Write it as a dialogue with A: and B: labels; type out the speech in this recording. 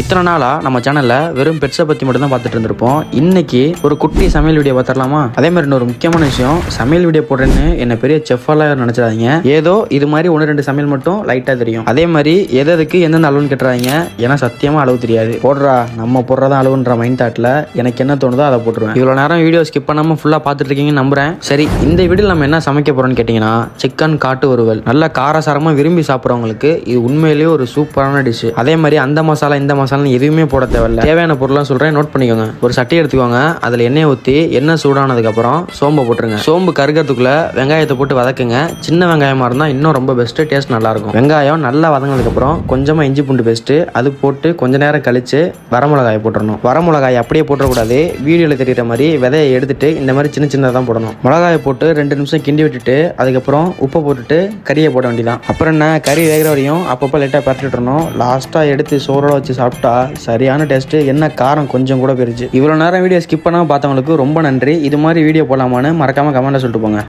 A: இத்தனை நாளா நம்ம சேனல்ல வெறும் பெட்ஸை பத்தி மட்டும் தான் பார்த்துட்டு இருந்திருப்போம். இன்னைக்கு ஒரு குட்டி சமையல் வீடியோ பார்த்துடலாமா? அதே மாதிரி இன்னொரு முக்கியமான விஷயம் சமையல் வீடியோ போடுறேன்னு என்ன பெரிய செஃபாலாம் நினைச்சிடாதீங்க. ஏதோ இது மாதிரி ஒன்று ரெண்டு சமையல் மட்டும் லைட்டா தெரியும். அதே மாதிரி எது எதுக்கு எந்தெந்த அளவுன்னு கேட்டுறாங்க ஏன்னா சத்தியமா அளவு தெரியாது. போடுறா நம்ம போடுறதா அளவுன்ற மைண்ட் தாட்ல எனக்கு என்ன தோணுதோ அதை போட்டுருவேன். இவ்வளவு நேரம் வீடியோ ஸ்கிப் பண்ணாம ஃபுல்லா பார்த்துட்டு இருக்கீங்கன்னு நம்புறேன். சரி இந்த வீடியோ நம்ம என்ன சமைக்க போறோம்னு கேட்டீங்கன்னா சிக்கன் காட்டு வறுவல். நல்ல காரசாரமா விரும்பி சாப்பிட்றவங்களுக்கு இது உண்மையிலேயே ஒரு சூப்பரான டிஷ் அதே மாதிரி அந்த மசாலா இந்த மசாலா எதுவுமே போட தேவையில்ல. தேவையான பொருள்லாம் சொல்றேன். நோட் பண்ணிக்கோங்க. ஒரு சட்டி எடுத்துக்கோங்க. அதுல எண்ணெய் ஊற்றி எண்ணெய் சூடானதுக்கு அப்புறம் சோம்பை போட்டுருங்க. சோம்பு கருகிறதுக்குள்ள வெங்காயத்தை போட்டு வதக்குங்க. சின்ன வெங்காயமா இருந்தா இன்னும் ரொம்ப பெஸ்ட் டேஸ்ட் நல்லா இருக்கும் வெங்காயம் நல்லா வதங்கினதுக்கு அப்புறம் கொஞ்சமா இஞ்சி பூண்டு பேஸ்ட்டு அது போட்டு கொஞ்ச நேரம் கழிச்சு வரமிளகாயை போட்டுடணும் வரமிளகாய் அப்படியே போட்டக்கூடாது வீடியோவில் தெரிகிற மாதிரி விதையை எடுத்துட்டு இந்த மாதிரி சின்ன சின்னதாக தான் போடணும். மிளகாயை போட்டு ரெண்டு நிமிஷம் கிண்டி விட்டுட்டு அதுக்கப்புறம் உப்பை போட்டுட்டு கறியை போட வேண்டியதான் அப்புறம் என்ன? கறி வேகிற வரையும் அப்பப்போ லைட்டாக பரட்டிட்டுறணும் லாஸ்ட்டாக எடுத்து சோறோட வச்சு சாப்பிட்டு சரியான டேஸ்ட்டு என்ன காரம் கொஞ்சம் கூட பெருச்சு இவ்வளோ நேரம் வீடியோ ஸ்கிப் பண்ணாமல் பார்த்தவங்களுக்கு ரொம்ப நன்றி. இது மாதிரி வீடியோ போடலாமான்னு மறக்காமல் கமெண்ட்டில் சொல்லிட்டு போங்க.